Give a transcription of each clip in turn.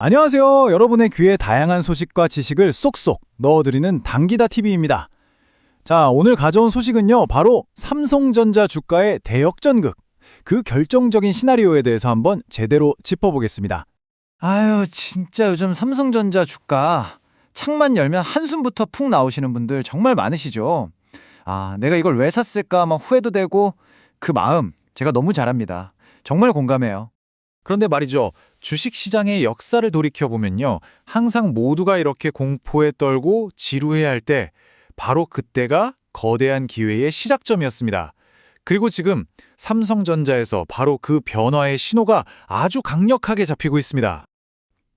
안녕하세요. 여러분의 귀에 다양한 소식과 지식을 쏙쏙 넣어드리는 당기다 TV입니다. 자, 오늘 가져온 소식은요. 바로 삼성전자 주가의 대역전극. 그 결정적인 시나리오에 대해서 한번 제대로 짚어보겠습니다. 아유, 진짜 요즘 삼성전자 주가 창만 열면 한숨부터 푹 나오시는 분들 정말 많으시죠. 아, 내가 이걸 왜 샀을까 막 후회도 되고 그 마음 제가 너무 잘합니다. 정말 공감해요. 그런데 말이죠. 주식 시장의 역사를 돌이켜 보면요. 항상 모두가 이렇게 공포에 떨고 지루해할 할때 바로 그때가 거대한 기회의 시작점이었습니다. 그리고 지금 삼성전자에서 바로 그 변화의 신호가 아주 강력하게 잡히고 있습니다.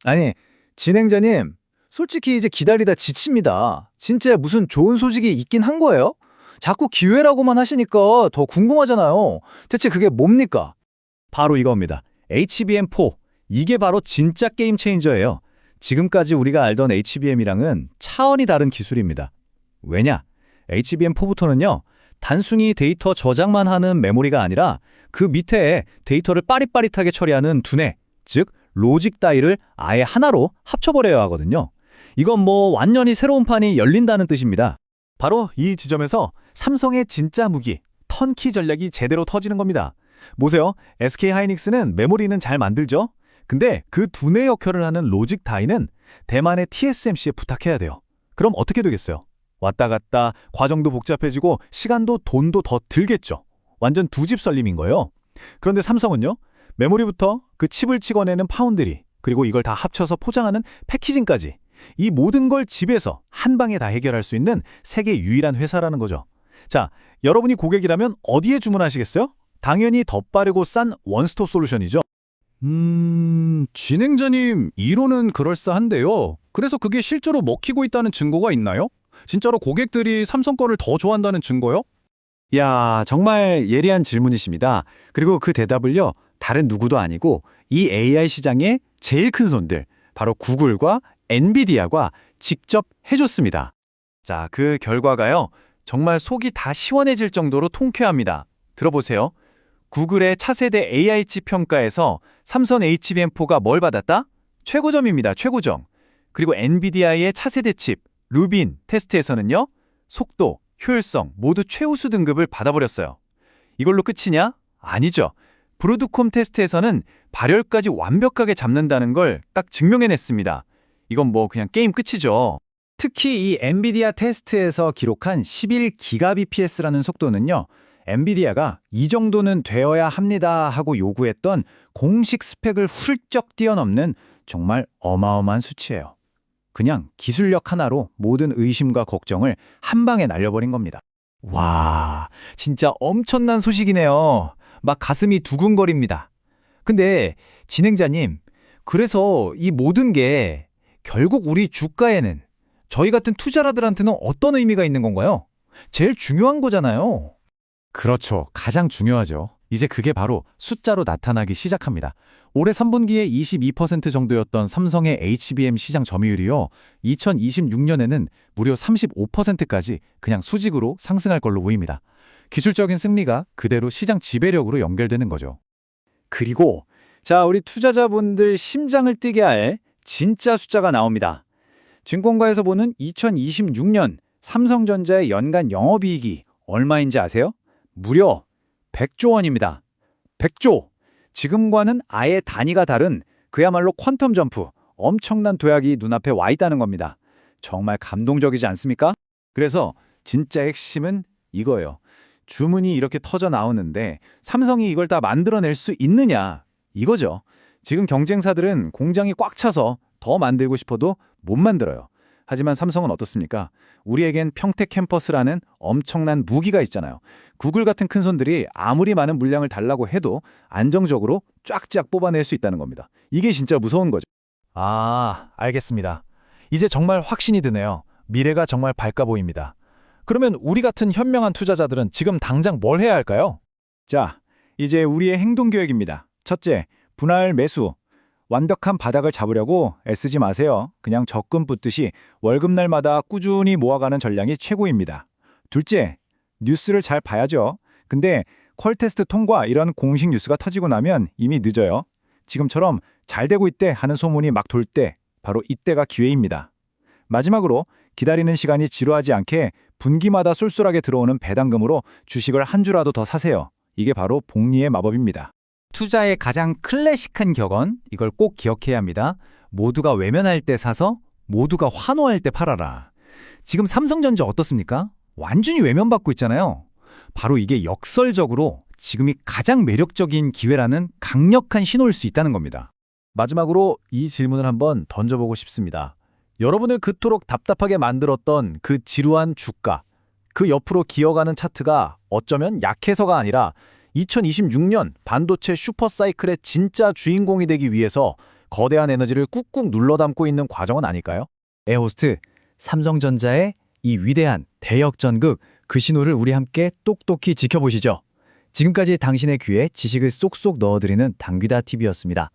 아니, 진행자님, 솔직히 이제 기다리다 지칩니다. 진짜 무슨 좋은 소식이 있긴 한 거예요? 자꾸 기회라고만 하시니까 더 궁금하잖아요. 대체 그게 뭡니까? 바로 이겁니다. HBM4. 이게 바로 진짜 게임 체인저예요. 지금까지 우리가 알던 HBM이랑은 차원이 다른 기술입니다. 왜냐? HBM4부터는요. 단순히 데이터 저장만 하는 메모리가 아니라 그 밑에 데이터를 빠릿빠릿하게 처리하는 두뇌, 즉 로직 다이를 아예 하나로 합쳐버려야 하거든요. 이건 뭐 완전히 새로운 판이 열린다는 뜻입니다. 바로 이 지점에서 삼성의 진짜 무기, 턴키 전략이 제대로 터지는 겁니다. 보세요. SK 하이닉스는 메모리는 잘 만들죠? 근데 그 두뇌 역할을 하는 로직 다이는 대만의 TSMC에 부탁해야 돼요. 그럼 어떻게 되겠어요? 왔다 갔다 과정도 복잡해지고 시간도 돈도 더 들겠죠. 완전 두집 썰림인 거예요. 그런데 삼성은요. 메모리부터 그 칩을 찍어내는 파운드리, 그리고 이걸 다 합쳐서 포장하는 패키징까지 이 모든 걸 집에서 한 방에 다 해결할 수 있는 세계 유일한 회사라는 거죠. 자, 여러분이 고객이라면 어디에 주문하시겠어요? 당연히 더 빠르고 싼 원스톱 솔루션이죠. 음, 진행자님, 이론은 그럴싸한데요. 그래서 그게 실제로 먹히고 있다는 증거가 있나요? 진짜로 고객들이 삼성 거를 더 좋아한다는 증거요? 야, 정말 예리한 질문이십니다. 그리고 그 대답을요, 다른 누구도 아니고 이 AI 시장의 제일 큰 손들, 바로 구글과 엔비디아가 직접 해줬습니다. 자, 그 결과가요. 정말 속이 다 시원해질 정도로 통쾌합니다. 들어보세요. 구글의 차세대 AI치 평가에서 삼성 HBM4가 뭘 받았다? 최고점입니다. 최고점. 그리고 엔비디아의 차세대 칩 루빈 테스트에서는요. 속도, 효율성 모두 최우수 등급을 받아버렸어요. 이걸로 끝이냐? 아니죠. 브로드콤 테스트에서는 발열까지 완벽하게 잡는다는 걸 딱 증명해냈습니다. 이건 뭐 그냥 게임 끝이죠. 특히 이 엔비디아 테스트에서 기록한 11GBps라는 속도는요. 엔비디아가 이 정도는 되어야 합니다 하고 요구했던 공식 스펙을 훌쩍 뛰어넘는 정말 어마어마한 수치예요. 그냥 기술력 하나로 모든 의심과 걱정을 한 방에 날려버린 겁니다. 와, 진짜 엄청난 소식이네요. 막 가슴이 두근거립니다. 근데 진행자님, 그래서 이 모든 게 결국 우리 주가에는 저희 같은 투자자들한테는 어떤 의미가 있는 건가요? 제일 중요한 거잖아요. 그렇죠. 가장 중요하죠. 이제 그게 바로 숫자로 나타나기 시작합니다. 올해 3분기에 22% 정도였던 삼성의 HBM 시장 점유율이요. 2026년에는 무려 35%까지 그냥 수직으로 상승할 걸로 보입니다. 기술적인 승리가 그대로 시장 지배력으로 연결되는 거죠. 그리고 자, 우리 투자자분들 심장을 뛰게 할 진짜 숫자가 나옵니다. 증권가에서 보는 2026년 삼성전자의 연간 영업이익이 얼마인지 아세요? 무려 100조 원입니다. 100조! 지금과는 아예 단위가 다른 그야말로 퀀텀 점프, 엄청난 도약이 눈앞에 와 있다는 겁니다. 정말 감동적이지 않습니까? 그래서 진짜 핵심은 이거예요. 주문이 이렇게 터져 나오는데 삼성이 이걸 다 만들어낼 수 있느냐 이거죠. 지금 경쟁사들은 공장이 꽉 차서 더 만들고 싶어도 못 만들어요. 하지만 삼성은 어떻습니까? 우리에겐 평택 캠퍼스라는 엄청난 무기가 있잖아요. 구글 같은 큰 손들이 아무리 많은 물량을 달라고 해도 안정적으로 쫙쫙 뽑아낼 수 있다는 겁니다. 이게 진짜 무서운 거죠. 아, 알겠습니다. 이제 정말 확신이 드네요. 미래가 정말 밝아 보입니다. 그러면 우리 같은 현명한 투자자들은 지금 당장 뭘 해야 할까요? 자, 이제 우리의 행동 계획입니다. 첫째, 분할 매수. 완벽한 바닥을 잡으려고 애쓰지 마세요. 그냥 적금 붙듯이 월급날마다 꾸준히 모아가는 전략이 최고입니다. 둘째, 뉴스를 잘 봐야죠. 근데 퀄 테스트 통과 이런 공식 뉴스가 터지고 나면 이미 늦어요. 지금처럼 잘 되고 있대 하는 소문이 막 돌 때 바로 이때가 기회입니다. 마지막으로 기다리는 시간이 지루하지 않게 분기마다 쏠쏠하게 들어오는 배당금으로 주식을 한 주라도 더 사세요. 이게 바로 복리의 마법입니다. 투자의 가장 클래식한 격언 이걸 꼭 기억해야 합니다. 모두가 외면할 때 사서 모두가 환호할 때 팔아라. 지금 삼성전자 어떻습니까? 완전히 외면받고 있잖아요. 바로 이게 역설적으로 지금이 가장 매력적인 기회라는 강력한 신호일 수 있다는 겁니다. 마지막으로 이 질문을 한번 던져보고 싶습니다. 여러분을 그토록 답답하게 만들었던 그 지루한 주가, 그 옆으로 기어가는 차트가 어쩌면 약해서가 아니라 2026년 반도체 슈퍼사이클의 진짜 주인공이 되기 위해서 거대한 에너지를 꾹꾹 눌러 담고 있는 과정은 아닐까요? 에호스트 삼성전자의 이 위대한 대역전극 그 신호를 우리 함께 똑똑히 지켜보시죠. 지금까지 당신의 귀에 지식을 쏙쏙 넣어드리는 당귀다 TV였습니다.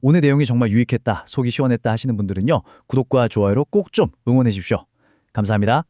오늘 내용이 정말 유익했다, 속이 시원했다 하시는 분들은요. 구독과 좋아요로 꼭 좀 응원해 주십시오. 감사합니다.